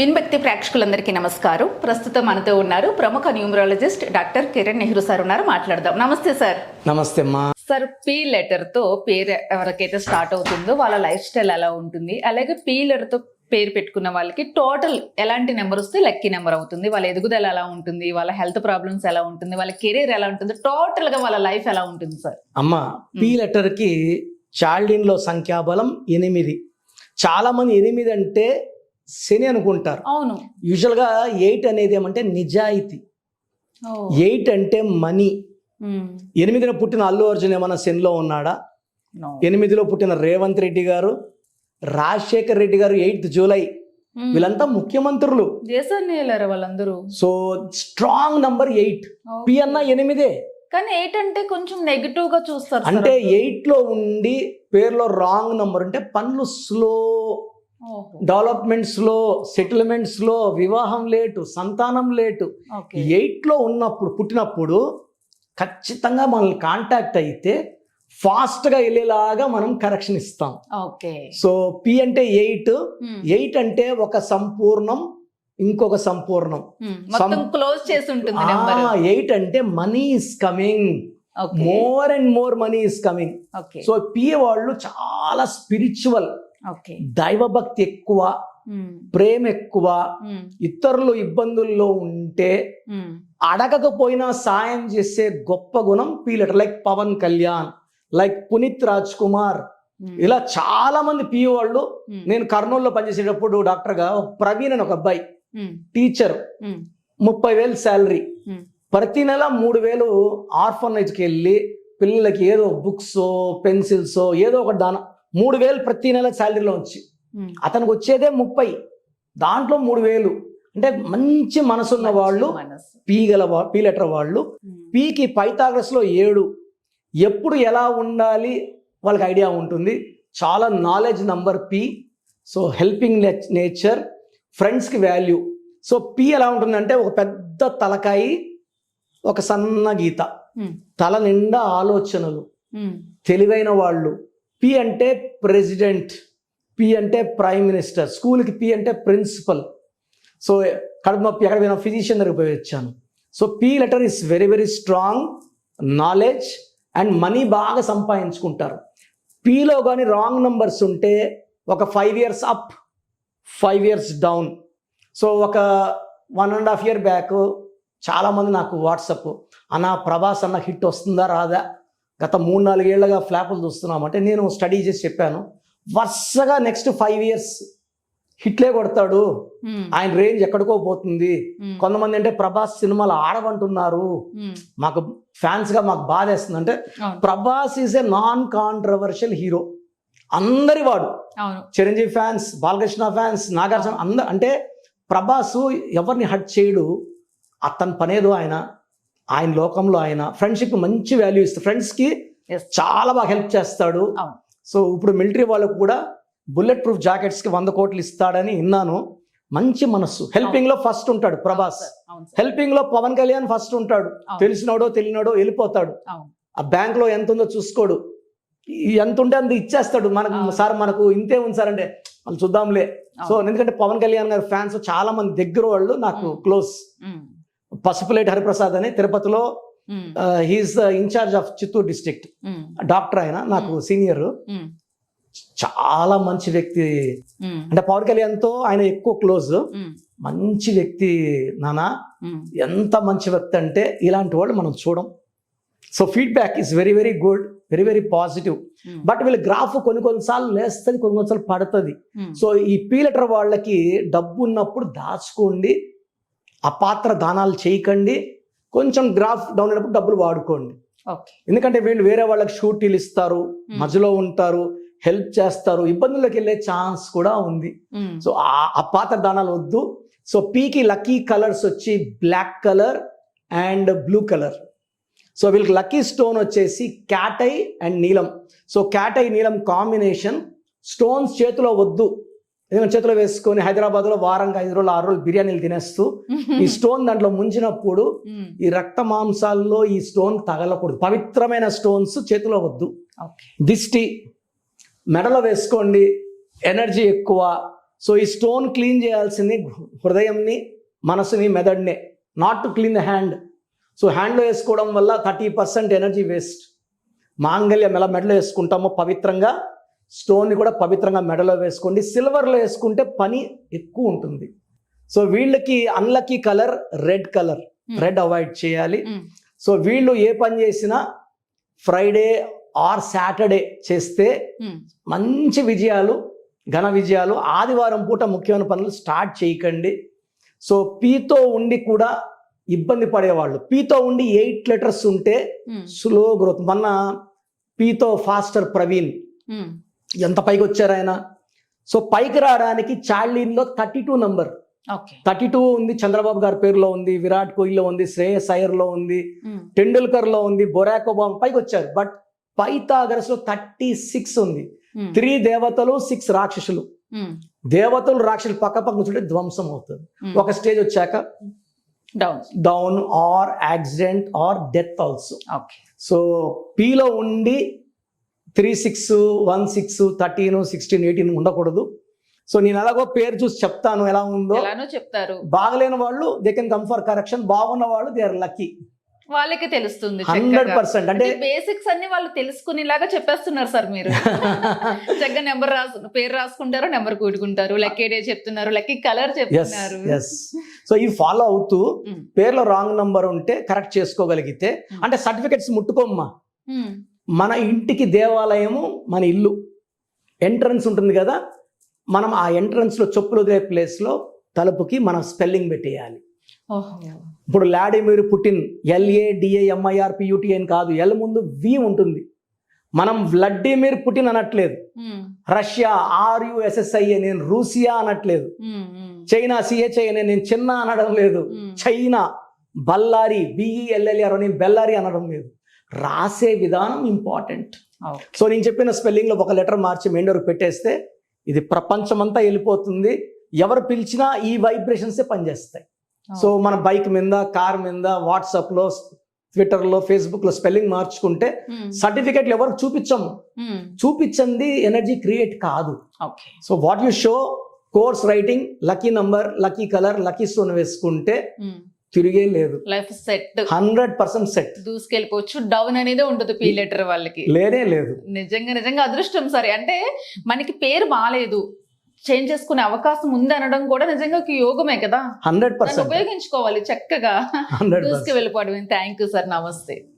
విన్భక్తి ప్రేక్షకులందరికీ నమస్కారం. ప్రస్తుతం మనతో ఉన్నారు ప్రముఖ numerologist doctor Kiran Nehru sir ఉన్నారు. మాట్లాడదాం. నమస్తే సార్. నమస్తే అమ్మా. సార్ పీ లెటర్తో పేరు ఎవరికైతే స్టార్ట్ అవుతుందో వాళ్ళ లైఫ్ స్టైల్ ఎలా ఉంటుంది? అలాగే పీ లెటర్తో పేరు పెట్టుకున్న వాళ్ళకి టోటల్ ఎలాంటి నెంబర్ వస్తే లక్కీ నెంబర్ అవుతుంది? వాళ్ళ ఎదుగుదల ఎలా ఉంటుంది? వాళ్ళ హెల్త్ ప్రాబ్లమ్స్ ఎలా ఉంటుంది? వాళ్ళ కెరీర్ ఎలా ఉంటుంది? టోటల్గా వాళ్ళ లైఫ్ ఎలా ఉంటుంది సార్? అమ్మ పి లెటర్కి చాల్డిన్లో సంఖ్యాబలం ఎనిమిది. చాలా మంది ఎనిమిది అంటే శని అనుకుంటారు అవును యూజువల్గా ఎయిట్ అనేది ఏమంటే నిజాయితీ. ఎయిట్ అంటే మనీ. ఎనిమిదిన పుట్టిన అల్లు అర్జున్ ఏమన్నా శనిలో ఉన్నాడా. ఎనిమిదిలో పుట్టిన రేవంత్ రెడ్డి గారు రాజశేఖర్ రెడ్డి గారు ఎయిత్ జూలై. వీళ్ళంతా ముఖ్యమంత్రులు దేశాన్ని వాళ్ళందరూ so strong number eight. P అన్న ఎనిమిదే కానీ ఎయిట్ అంటే కొంచెం నెగిటివ్గా చూస్తారు అంటే. ఎయిట్లో ఉండి పేరులో రాంగ్ నంబర్ అంటే పనులు స్లో ఓహో. డెవలప్మెంట్ స్లో సెటిల్మెంట్ స్లో వివాహం లేటు సంతానం లేటు. ఓకే. ఎయిట్లో ఉన్నప్పుడు పుట్టినప్పుడు ఖచ్చితంగా మనల్ని కాంటాక్ట్ అయితే ఫాస్ట్గా వెళ్ళేలాగా మనం కరెక్షన్ ఇస్తాం. ఓకే. సో పి అంటే ఎయిట్. ఎయిట్ అంటే ఒక సంపూర్ణం ఇంకొక సంపూర్ణం. క్లోజ్ చేసి ఉంటుంది నెంబర్ ఎయిట్ అంటే money is coming. More and more money is coming. So P వాళ్ళు చాలా స్పిరిచువల్. దైవభక్తి ఎక్కువ. ప్రేమ ఎక్కువ. ఇతరులు ఇబ్బందుల్లో ఉంటే. అడగకపోయినా సాయం చేసే గొప్ప గుణం P letter like Pawan Kalyan like Puneeth Raj Kumar. ఇలా చాలా మంది పి వాళ్ళు. నేను కర్నూలులో పనిచేసేటప్పుడు డాక్టర్గా ఒక ప్రవీణ్ అని ఒక అబ్బాయి. టీచర్. ముప్పై వేలు శాలరీ. ప్రతి నెల మూడు వేలు ఆర్ఫనేజ్కి వెళ్ళి పిల్లలకి ఏదో బుక్స్ పెన్సిల్స్ ఏదో ఒక దాన మూడు వేలు ప్రతి నెల శాలరీలో వచ్చి మ్మ్. అతనికి వచ్చేదే ముప్పై దాంట్లో మూడు వేలు అంటే మంచి మనసున్న వాళ్ళు మనసు. పీ గల పీ లెటర్ వాళ్ళు. పీకి పైథాగరస్లో ఏడు ఎప్పుడు ఎలా ఉండాలి వాళ్ళకి ఐడియా ఉంటుంది చాలా knowledge number P so helping nature ఫ్రెండ్స్కి వాల్యూ సో పి ఎలా ఉంటుందంటే ఒక పెద్ద తలకాయి ఒక సన్న గీత. తల నిండా ఆలోచనలు. తెలివైన వాళ్ళు పి అంటే ప్రెసిడెంట్ పి అంటే ప్రైమ్ మినిస్టర్ స్కూల్కి పి అంటే ప్రిన్సిపల్. సో కడుపు నొప్పి ఎక్కడ పోయినా ఫిజిషియన్ దగ్గర పోయి వచ్చాను. So P letter is very very strong knowledge and money బాగా సంపాదించుకుంటారు. పిలో కానీ రాంగ్ నంబర్స్ ఉంటే ఒక five years up five years down. So ఒక one and half year back చాలామంది నాకు వాట్సప్ అన్న ప్రభాస్ అన్న హిట్ వస్తుందా రాదా? గత మూడు నాలుగేళ్ళుగా ఫ్లాపులు చూస్తున్నామంటే నేను స్టడీ చేసి చెప్పాను. వరుసగా నెక్స్ట్ ఫైవ్ ఇయర్స్ హిట్లే కొడతాడు. ఆయన రేంజ్ ఎక్కడికో పోతుంది. కొంతమంది అంటే ప్రభాస్ సినిమాలు ఆడవంటున్నారు. మాకు ఫ్యాన్స్గా మాకు బాధ వేస్తుంది అంటే. Prabhas is a non controversial hero అందరి వాడు. చిరంజీవి ఫ్యాన్స్ బాలకృష్ణ ఫ్యాన్స్ నాగార్జున అందరు అంటే ప్రభాస్ ఎవరిని హట్ చేయడు. అతని పనేదో ఆయన. ఆయన లోకంలో ఆయన ఫ్రెండ్షిప్ మంచి వాల్యూ ఇస్తాడు ఫ్రెండ్స్కి. చాలా బాగా హెల్ప్ చేస్తాడు. సో ఇప్పుడు మిలిటరీ వాళ్ళకు కూడా బుల్లెట్ ప్రూఫ్ జాకెట్స్కి వంద కోట్లు ఇస్తాడని విన్నాను మంచి మనస్సు హెల్పింగ్లో ఫస్ట్ ఉంటాడు ప్రభాస్ అవును సార్. హెల్పింగ్లో పవన్ కళ్యాణ్ ఫస్ట్ ఉంటాడు. తెలిసినోడో తెలియనోడో వెళ్ళిపోతాడు. ఆ బ్యాంక్లో ఎంత ఉందో చూసుకోడు ఎంత ఉంటే అంత ఇచ్చేస్తాడు మనకు. సార్ మనకు ఇంతే ఉంది సార్ అంటే వాళ్ళు చూద్దాంలే సో ఎందుకంటే పవన్ కళ్యాణ్ గారి ఫ్యాన్స్ చాలా మంది దగ్గర వాళ్ళు నాకు. క్లోజ్. పసుపులేటి హరిప్రసాద్ అని తిరుపతిలో. He's in charge of Chittoor district. Doctor ఆయన నాకు సీనియర్. చాలా మంచి వ్యక్తి. అంటే పవన్ కళ్యాణ్తో ఆయన ఎక్కువ క్లోజ్. మంచి వ్యక్తి నానా. ఎంత మంచి వ్యక్తి అంటే ఇలాంటి వాళ్ళు మనం చూడం so feedback is very very good very very positive. But వీళ్ళ గ్రాఫ్ కొన్ని కొన్నిసార్లు లేస్తుంది కొన్ని కొన్నిసార్లు పడుతుంది. సో ఈ పీలెటర్ వాళ్ళకి డబ్బు ఉన్నప్పుడు దాచుకోండి అపాత్ర దానాలు చేయకండి. కొంచెం గ్రాఫ్ డౌన్ అయినప్పుడు డబ్బులు వాడుకోండి. ఎందుకంటే వీళ్ళు వేరే వాళ్ళకి షూటీలు ఇస్తారు. మధ్యలో ఉంటారు హెల్ప్ చేస్తారు ఇబ్బందుల్లోకి వెళ్ళే ఛాన్స్ కూడా ఉంది. సో ఆ అపాత్ర దానాలు వద్దు. సో పీకి లక్కీ కలర్స్ వచ్చి black colour and blue colour. So వీళ్ళకి లక్కీ స్టోన్ వచ్చేసి క్యాటై అండ్ నీలం. సో క్యాటై నీలం కాంబినేషన్. స్టోన్స్ చేతిలో వద్దు. ఎందుకంటే చేతిలో వేసుకొని హైదరాబాద్లో వారంగా ఐదు రోజులు ఆరు రోజులు బిర్యానీలు తినేస్తూ ఈ స్టోన్ దాంట్లో ముంచినప్పుడు. ఈ రక్త మాంసాల్లో ఈ స్టోన్ తగలకూడదు. పవిత్రమైన స్టోన్స్ చేతిలో వద్దు. దిష్టి మెడలో వేసుకోండి. ఎనర్జీ ఎక్కువ. సో ఈ స్టోన్ క్లీన్ చేయాల్సింది హృదయంని మనసుని మెదడునే. Not to clean the hand so హ్యాండ్లో వేసుకోవడం వల్ల థర్టీ పర్సెంట్ ఎనర్జీ వేస్ట్. మాంగళ్యం ఎలా మెడలో వేసుకుంటామో పవిత్రంగా స్టోన్ని కూడా పవిత్రంగా మెడలో వేసుకోండి. సిల్వర్లో వేసుకుంటే పని ఎక్కువ ఉంటుంది. సో వీళ్ళకి unlucky colour red colour. Red avoid చేయాలి. సో వీళ్ళు ఏ పని చేసినా ఫ్రైడే ఆర్ సాటర్డే చేస్తే మంచి విజయాలు ఘన విజయాలు. ఆదివారం పూట ముఖ్యమైన పనులు స్టార్ట్ చేయకండి. సో పీతో ఉండి కూడా ఇబ్బంది పడేవాళ్ళు. పీతో ఉండి ఎయిట్ లెటర్స్ ఉంటే స్లో గ్రోత్. మొన్న పీతో ఫాస్టర్ ప్రవీణ్ ఎంత పైకి వచ్చారు ఆయన? సో పైకి రావడానికి చార్లీన్లో thirty two number. Thirty two ఉంది చంద్రబాబు గారి పేరులో ఉంది విరాట్ కోహ్లీలో ఉంది శ్రేయస్ అయ్యర్లో ఉంది టెండూల్కర్లో ఉంది బొరాక్ ఒబామా పైకి వచ్చారు. బట్ పైథాగరస్లో థర్టీ సిక్స్ ఉంది. త్రీ దేవతలు సిక్స్ రాక్షసులు. దేవతలు రాక్షసులు పక్క పక్క కూర్చుంటే ధ్వంసం అవుతుంది. ఒక స్టేజ్ వచ్చాక down. Down or accident or death also. So పీలో ఉండి three six one six thirteen sixteen eighteen ఉండకూడదు. సో నేను ఎలాగో పేరు చూసి చెప్తాను ఎలా ఉందో. చెప్తారు. బాగలేని వాళ్ళు they can come for correction బాగున్న వాళ్ళు దే ఆర్ లక్కీ వాళ్ళకి తెలుస్తుంది హండ్రెడ్ పర్సెంట్. అంటే బేసిక్స్ అన్ని వాళ్ళు తెలుసుకునేలాగా చెప్పేస్తున్నారు సార్ మీరు. చక్కగా నెంబర్ రాసు పేరు రాసుకుంటారు నెంబర్ కూడుకుంటారు లక్కీ డే చెప్తున్నారు లక్కీ కలర్ చెప్తున్నారు. సో ఇవి ఫాలో అవుతూ పేర్లో రాంగ్ నంబర్ ఉంటే కరెక్ట్ చేసుకోగలిగితే అంటే సర్టిఫికెట్స్ ముట్టుకోమ్మా. మన ఇంటికి దేవాలయము మన ఇల్లు. ఎంట్రన్స్ ఉంటుంది కదా? మనం ఆ ఎంట్రన్స్లో చెప్పులు వదిలే ప్లేస్లో తలుపుకి మనం స్పెల్లింగ్ పెట్టేయాలి. ఇప్పుడు Vladimir Putin L A D A M I R P U T అని కాదు ఎల్ ముందు వి ఉంటుంది. మనం వ్లడ్డిమిర్ పుటిన్ అనట్లేదు. రష్యా ఆర్యుఎస్ఎస్ఐ నేను రూసియా అనట్లేదు. చైనా సిహెచ్ఐ నేను చిన్న అనడం లేదు. చైనా బల్లారి బిఈఎల్ఎల్ఆర్ అని బెల్లారి అనడం లేదు. రాసే విధానం ఇంపార్టెంట్. సో నేను చెప్పిన స్పెల్లింగ్లో ఒక లెటర్ మార్చి మెండోర్ పెట్టేస్తే ఇది ప్రపంచమంతా వెళ్ళిపోతుంది. ఎవరు పిలిచినా ఈ వైబ్రేషన్సే పనిచేస్తాయి. సో మన బైక్ మీద కార్ మీద వాట్సాప్లో ట్విట్టర్లో ఫేస్బుక్లో స్పెల్లింగ్ మార్చుకుంటే సర్టిఫికెట్లు ఎవరికి చూపించము. ఉమ్, చూపించింది ఎనర్జీ క్రియేట్ కాదు. So what you show course writing lucky number lucky colour lucky stone వేసుకుంటే ఉమ్, తిరిగే లేదు. Life set. Hundred percent set. దూసుకెళ్ళిపోవచ్చు. Down అనేది ఉండదు పీ లెటర్ వాళ్ళకి. లేనే లేదు. నిజంగా నిజంగా అదృష్టం సరే. అంటే మనకి పేరు బాగాలేదు చేంజ్ చేసుకునే అవకాశం ఉంది అనడం కూడా నిజంగా ఒక యోగమే కదా. Hundred percent. ఉపయోగించుకోవాలి చక్కగా. దూసుకు వెళ్ళిపోవడం థ్యాంక్ యూ సార్. నమస్తే.